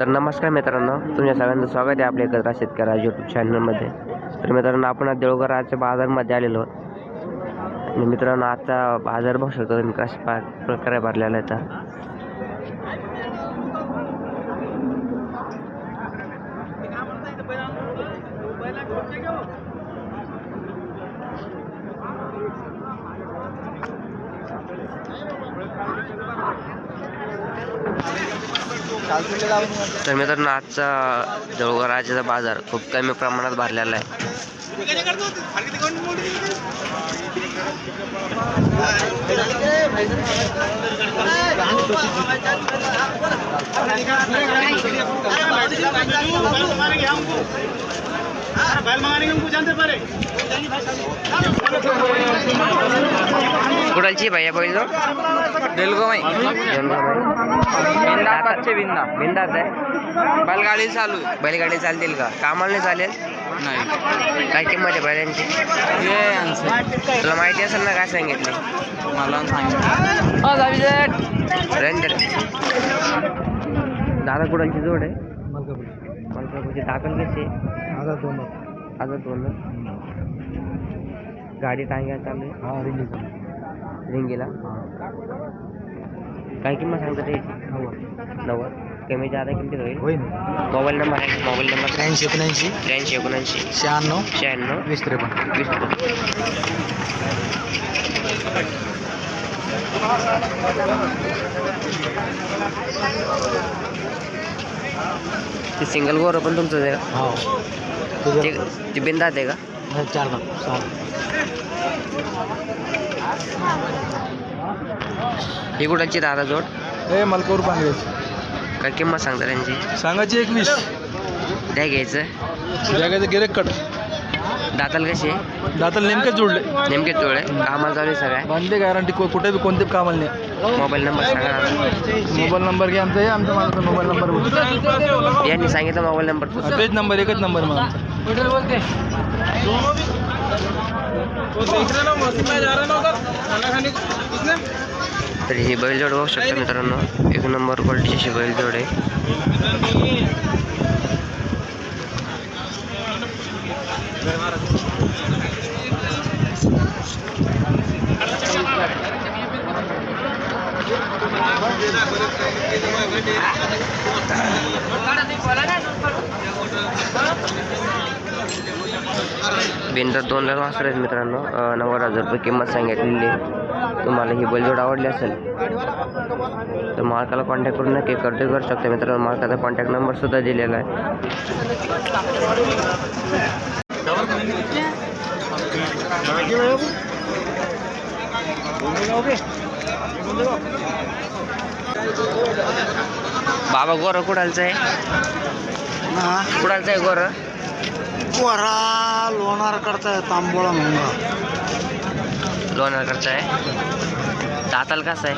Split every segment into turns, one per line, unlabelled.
तर नमस्कार मित्रांनो तुमच्या सगळ्यांचं स्वागत आहे आपल्या एकत्र शेतकऱ्या यूट्यूब चॅनलमध्ये तर मित्रांनो आपण आज देवघराच्या बाजारमध्ये आलेलो आहोत. आणि मित्रांनो आजचा बाजार बघू शकतो तुम्ही कशा पा- प्रकारे भरलेला आहे तर. तर मित्रांनो आजचा देवघराचा बाजार खूप कमी प्रमाणात भरलेला आहे.
बैल मंगाने के हमको जानते परे
कुडालची भैया बैल जो
बेलगोमाई बिंदा पाचशे बिंदा
बिंदात आहे.
बैलगाडी चालू.
बैलगाडी चालतील का? कामाला नाही चालेल?
नाही.
काय किंमत आहे बैलांची? तुला माहिती असेल ना काय सांगितले?
मला सांगितलं
रेंजर दादा कुडालची जोड आहे. मलकापूरची. दाखल कशी आहे आता दोन गाडी टांग्या चालू आहे रिंगीला? काय किंमत सांगता त्याची नव्वद. कमी जादा किमतीत होईल? मोबाईल नंबर आहे मोबाईल नंबर.
त्र्याऐंशी एकोणऐंशी.
त्र्याऐंशी एकोणऐंशी.
शहाण्णव.
शहाण्णव.
वीस त्रेपन्न.
वीस ते सिंगल गोर पण तुमचं आहे
हो.
ते ते बिंदात आहे का?
चार
ही कुठाची दादा जोड?
हे मलकापूर पांगरेज
काय किंमत सांगता त्यांची?
सांगायची एकवीस.
द्या घ्यायचं.
जगाचं गिरेक कट.
दाताल कशी आहे?
दाताला नेमकेच जोडले
नेमके चोळे कामाला चालू आहे सगळ्या.
बांधले गॅरंटी कुठे बी कोणते कामाला नाही.
मोबाईल नंबर सांगा
मोबाईल नंबर घ्या आमचा हे आमच्या माणसाचा मोबाईल नंबर
यांनी सांगितलं मोबाईल नंबर.
तेच नंबर एकच नंबर मग
तर ही बैलजोड बघू शकता मित्रांनो. एक नंबर क्वालिटीची अशी बैलजोड आहे बिंदर दोन लाख वासर आहेत मित्रांनो. नव्वद हजार रुपये किंमत सांगितलेली तुम्हाला ही बैलजोड आवडली असेल तर मालकाला कॉन्टॅक्ट करून नक्की खरेदी करू शकता मित्रांनो. मालकाचा कॉन्टॅक्ट नंबर सुद्धा दिलेला आहे. बाबा गोरं कुडालचं आहे. कुडालचं आहे गोरं.
कोरा लोणार करताय तांबोळा म्हणून
लोणारकडचं आहे. दाताल कसं आहे?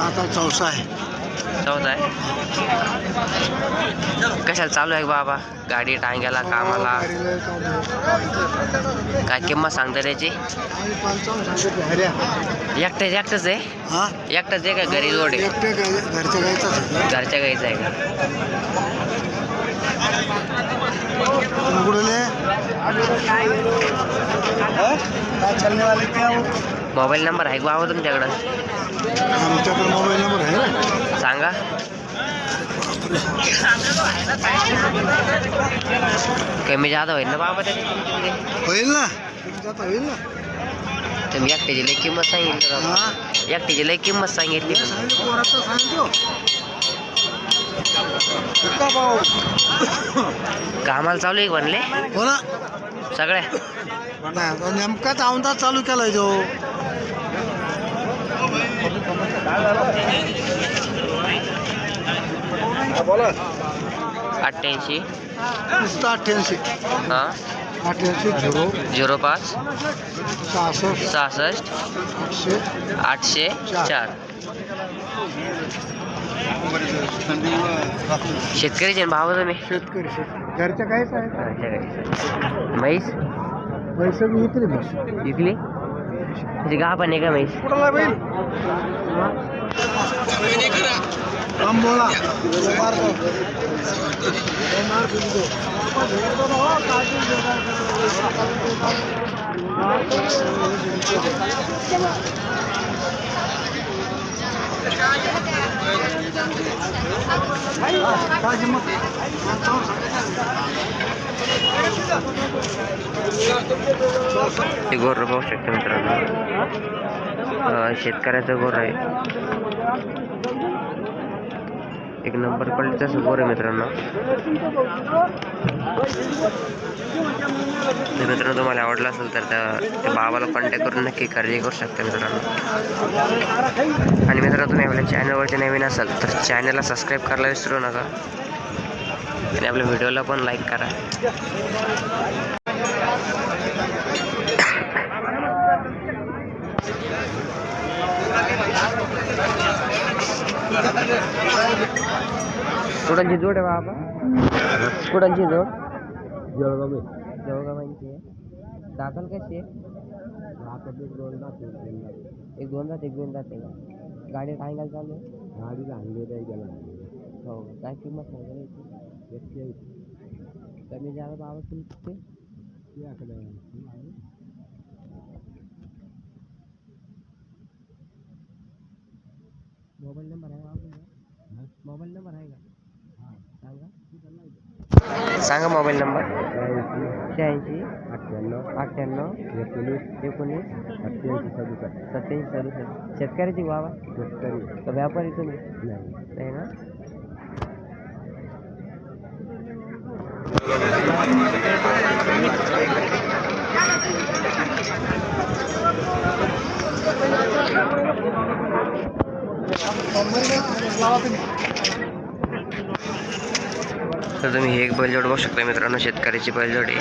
आता चौसा आहे.
चौथा आहे? कशाला चालू आहे बाबा? गाडी टांग्याला कामाला. काय किंमत सांगता त्याची? एकट्याच एकटंच आहे?
हा?
एकटाच आहे का घरी जोड आहे?
घरच्या
गाईचं आहे का?
काय चालणे वाले क्या हो?
मोबाईल नंबर आहे का बाबा तुमच्याकडं?
आमच्याकडे मोबाईल नंबर आहे ना.
सांगा. कमी जादा होईल ना बाबा त्याची
होईल ना. होईल ना.
तुम्ही एकट्याची लई किंमत सांगितली.
हा.
एकट्याची लई किंमत सांगितली.
सांगितलं
कामाला चालू आहे म्हणले
हो ना.
सगळ्या
नेमकाच औंधा चालू केलाय तो बोला
अठ्ठ्याऐंशी
अठ्ठ्याऐंशी.
हां?
अठ्ठ्याऐंशी. झिरो.
झिरो पाच.
सहासष्ट.
सहासष्ट.
आठशे.
आठशे चार. शेतकरीचे भाव तुम्ही?
शेतकरी घरच्या काहीच आहे.
म्हैस?
पैसे मी इकडे बस
विकली म्हणजे गाभण आहे का म्हैस?
आंबोळा.
हे गोर पाहू शकतो मित्रांनो. शेतकऱ्याचं गोर आहे. एक नंबर क्वालिटीचं गोर आहे मित्रांनो. तर मित्रांनो तुम्हाला आवडला असेल तर त्या बाबाला कॉन्टॅक्ट करून नक्की खरेदी करू शकता मित्रांनो. आणि मित्रांनो तुम्ही आपल्या चॅनलवरती नवीन असाल तर चॅनलला सबस्क्राईब करायला विसरू नका. आणि आपल्या व्हिडिओला पण लाईक करा. कुणाची जोड आहे बाबा? कुणाची जोड
जळगाव
दाखल कशी आहे
एक दोन दात
एक दोन जात एक दोन जात आहे का गाडी काय काय चालू आहे
गाडीला आणले नाही गेला
हो काय किंमत सांगा याची
एकशे
कमी जादा बाबा तुमचे मोबाईल नंबर आहे बाबा मोबाईल नंबर आहे का सांगा मोबाईल नंबर. शहाऐंशी
अठ्ठ्याण्णव
अठ्ठ्याण्णव
एकोणीस
एकोणीस
अठ्ठ्याऐंशी सदुसष्ट.
सत्याऐंशी सदुसष्ट. शेतकऱ्याची बाबा
शेतकरी.
का व्यापारी तुम्ही?
नाही.
नाही ना? तर तुम्ही हे एक बैलजोड बघू शकता मित्रांनो शेतकऱ्याची बैलजोडी.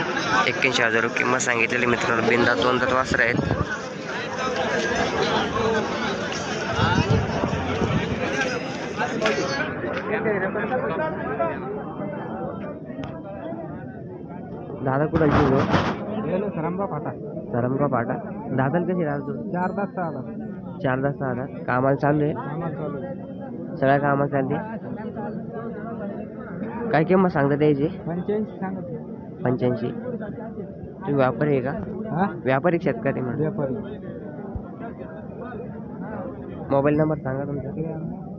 एक्क्याऐंशी हजार रुपये किंमत सांगितलेली मित्रांनो. बिंदा दोन दात वासर आहेत. दादा कुठाची जो
सरंबा फाटा.
सरमगा पाटा दादाला कशी राहतो
चार तास आला
चार तास सहा कामाला आहे?
चालू आहे.
सगळ्या कामाला चालली? काय किंमत सांगता त्याची?
पंच्याऐंशी सांगत
पंच्याऐंशी. तुम्ही व्यापारी आहे का?
हा?
व्यापारी शेतकरी म्हणून.
व्यापारी.
मोबाईल नंबर सांगा तुमचा.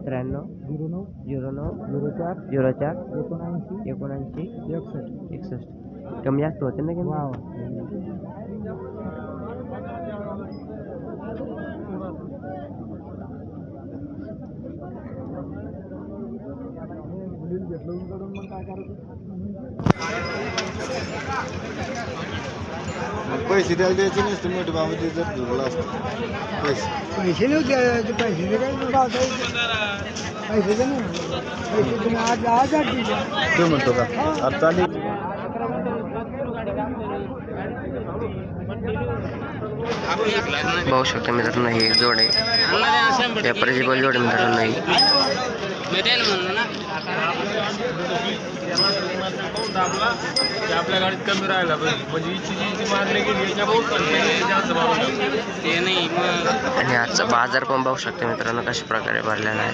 त्र्याण्णव.
झिरो नऊ.
झिरो नऊ.
झिरो चार.
झिरो चार.
एकोणऐंशी.
एकोणऐंशी.
एकसष्ट.
एकसष्ट. कमी जास्त होते ना
वा
किंमत
मग काय करायचं?
पैसे द्यायला द्यायचे नसते मोठे बाबा ते जर धुरला असतं. पैसे.
पैसे नव्हते पैसे काय पैसे नाही पैसे तुम्ही आज आज
तो म्हणतो का? आता चालेल.
पाहू शकता मित्रांनो ही एक जोड. आहे व्यापारीची बैल जोड मित्रांनो ही.
आपल्या गाडीत कमी राहिला म्हणजे इची जी जी मारली गेली याच्या जास्त भाव ते नाही मग.
आणि आजचा बाजार पण पाहू शकते मित्रांनो कशा प्रकारे भरलेला आहे.